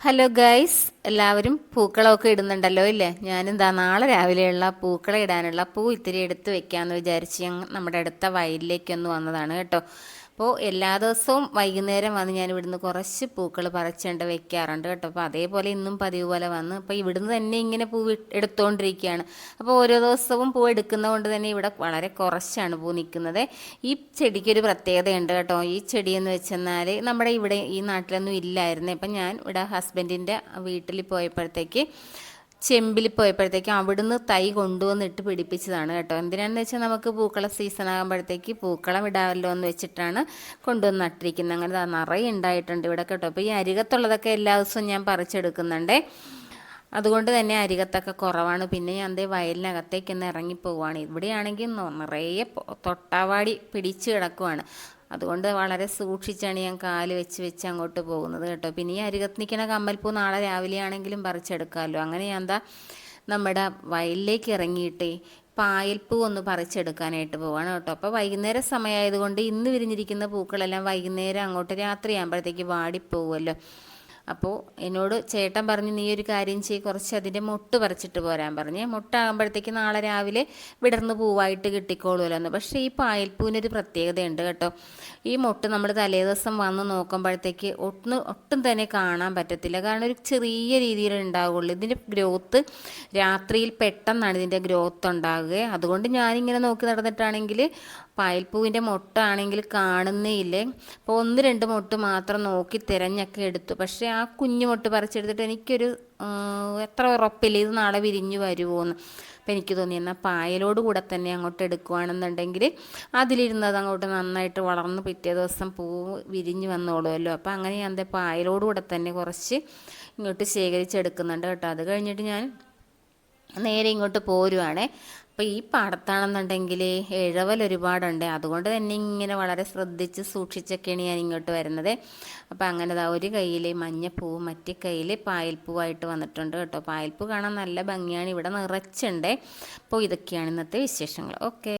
Hello guys എല്ലാവരും പൂക്കളമൊക്കെ ഇടുന്നുണ്ടല്ലോ ഇല്ലേ? ഞാനെന്താ നാളെ രാവിലെയുള്ള പൂക്കളം ഇടാനുള്ള പൂ ഇത്തിരി എടുത്ത് വെക്കാമെന്ന് വിചാരിച്ച് നമ്മുടെ അടുത്ത വയലിലേക്കൊന്ന് വന്നതാണ് കേട്ടോ. അപ്പോൾ എല്ലാ ദിവസവും വൈകുന്നേരം വന്ന് ഞാൻ ഇവിടുന്ന് കുറച്ച് പൂക്കൾ പറിച്ചുകൊണ്ട് വെക്കാറുണ്ട് കേട്ടോ. അപ്പോൾ അതേപോലെ ഇന്നും പതിവ് പോലെ വന്ന് അപ്പോൾ ഇവിടുന്ന് തന്നെ ഇങ്ങനെ പൂ എടുത്തുകൊണ്ടിരിക്കുകയാണ് അപ്പോൾ ഓരോ ദിവസവും പൂ എടുക്കുന്നതുകൊണ്ട് തന്നെ ഇവിടെ വളരെ കുറച്ചാണ് പൂ നിൽക്കുന്നത്. ഈ ചെടിക്കൊരു പ്രത്യേകതയുണ്ട് കേട്ടോ. ഈ ചെടി എന്ന് വെച്ചെന്നാൽ നമ്മുടെ ഇവിടെ ഈ നാട്ടിലൊന്നും ഇല്ലായിരുന്നു. അപ്പം ഞാൻ ഇവിടെ ഹസ്ബൻഡിന്റെ വീട്ടിൽ പോയപ്പോഴത്തേക്ക് ചെമ്പിൽ പോയപ്പോഴത്തേക്കും അവിടുന്ന് തൈ കൊണ്ടുവന്നിട്ട് പിടിപ്പിച്ചതാണ് കേട്ടോ. എന്തിനാണെന്ന് വെച്ചാൽ നമുക്ക് പൂക്കള സീസൺ ആകുമ്പോഴത്തേക്ക് പൂക്കളം ഇടാമല്ലോ എന്ന് വെച്ചിട്ടാണ് കൊണ്ടുവന്ന് നട്ടിരിക്കുന്നത്. അങ്ങനെ നിറയെ ഉണ്ടായിട്ടുണ്ട് ഇവിടെ കേട്ടോ. അപ്പോൾ ഈ അരികത്തുള്ളതൊക്കെ എല്ലാ ദിവസവും ഞാൻ പറിച്ചെടുക്കുന്നുണ്ട്. അതുകൊണ്ട് തന്നെ അരികത്തൊക്കെ കുറവാണ്. പിന്നെ ഞാൻ അതേ വയലിനകത്തേക്ക് ഒന്ന് ഇറങ്ങിപ്പോവാണ് ഇവിടെയാണെങ്കിൽ നിറയെ തൊട്ടാവാടി പിടിച്ച് കിടക്കുവാണ്. അതുകൊണ്ട് വളരെ സൂക്ഷിച്ചാണ് ഞാൻ കാൽ വെച്ച് വെച്ച് അങ്ങോട്ട് പോകുന്നത് കേട്ടോ. പിന്നെ ഈ അരികത്ത് നിൽക്കുന്ന കമ്മൽപ്പൂ നാളെ രാവിലെ ആണെങ്കിലും പറിച്ചെടുക്കാമല്ലോ. അങ്ങനെ ഞാൻ എന്താ നമ്മുടെ വയലിലേക്ക് ഇറങ്ങിയിട്ടേ പായൽപ്പൂ ഒന്ന് പറിച്ചെടുക്കാനായിട്ട് പോവാണ് കേട്ടോ. അപ്പോൾ വൈകുന്നേരം സമയമായതുകൊണ്ട് ഇന്ന് വിരിഞ്ഞിരിക്കുന്ന പൂക്കളെല്ലാം വൈകുന്നേരം അങ്ങോട്ട് രാത്രി ആകുമ്പോഴത്തേക്ക് വാടിപ്പോവുമല്ലോ അപ്പോൾ എന്നോട് ചേട്ടൻ പറഞ്ഞു നീ ഒരു കാര്യം ചെയ്യ് കുറച്ച് അതിന്റെ മുട്ട് പറിച്ചിട്ട് പോരാൻ പറഞ്ഞ്. മുട്ടാകുമ്പോഴത്തേക്ക് നാളെ രാവിലെ വിടർന്ന് പൂവായിട്ട് കിട്ടിക്കോളുമല്ലോ പക്ഷേ ഈ പായൽപ്പൂവിനൊരു പ്രത്യേകതയുണ്ട് കേട്ടോ. ഈ മുട്ട് നമ്മൾ തലേ ദിവസം വന്ന് നോക്കുമ്പോഴത്തേക്ക് ഒട്ടും ഒട്ടും തന്നെ കാണാൻ പറ്റത്തില്ല. കാരണം ഒരു ചെറിയ രീതിയിൽ ഉണ്ടാവുള്ളൂ. ഇതിന്റെ ഗ്രോത്ത് രാത്രിയിൽ പെട്ടെന്നാണ് ഇതിന്റെ ഗ്രോത്ത് ഉണ്ടാകുക അതുകൊണ്ട് ഞാനിങ്ങനെ നോക്കി നടന്നിട്ടാണെങ്കിൽ പായൽപ്പൂവിന്റെ മുട്ടാണെങ്കിൽ കാണുന്നേ ഇല്ലേ. അപ്പോൾ ഒന്ന് രണ്ട് മുട്ട് മാത്രം നോക്കി തിരഞ്ഞൊക്കെ എടുത്തു. പക്ഷേ കുഞ്ഞു മുട്ട് പറിച്ചെടുത്തിട്ട് എനിക്കൊരു എത്ര ഉറപ്പില്ല ഇത് നാളെ വിരിഞ്ഞു വരുമോയെന്ന് അപ്പോൾ എനിക്ക് തോന്നി എന്നാൽ പായലോട് കൂടെ തന്നെ അങ്ങോട്ട് എടുക്കുകയാണെന്നുണ്ടെങ്കിൽ അതിലിരുന്നത് അങ്ങോട്ട് നന്നായിട്ട് വളർന്ന് പിറ്റേ ദിവസം പൂ വിരിഞ്ഞു വന്നോളുമല്ലോ അപ്പോൾ അങ്ങനെ ഞാൻ പായലോട് കൂടെ തന്നെ കുറച്ച് ഇങ്ങോട്ട് ശേഖരിച്ചെടുക്കുന്നുണ്ട് കേട്ടോ. അത് കഴിഞ്ഞിട്ട് ഞാൻ നേരെ ഇങ്ങോട്ട് പോരുവാണേ. അപ്പോൾ ഈ പാടത്താണെന്നുണ്ടെങ്കിൽ ഇഴവൽ ഒരുപാടുണ്ട്. അതുകൊണ്ട് തന്നെ ഇങ്ങനെ വളരെ ശ്രദ്ധിച്ച് സൂക്ഷിച്ചൊക്കെയാണ് ഞാൻ ഇങ്ങോട്ട് വരുന്നത്. അപ്പോൾ അങ്ങനെ ഒരു കയ്യിൽ മഞ്ഞപ്പൂ മറ്റേ കയ്യിൽ പായൽപ്പൂവായിട്ട് വന്നിട്ടുണ്ട് കേട്ടോ. പായൽപ്പൂ കാണാൻ നല്ല ഭംഗിയാണ്. ഇവിടെ നിറച്ചുണ്ട്. അപ്പോൾ ഇതൊക്കെയാണ് ഇന്നത്തെ വിശേഷങ്ങൾ. ഓക്കെ.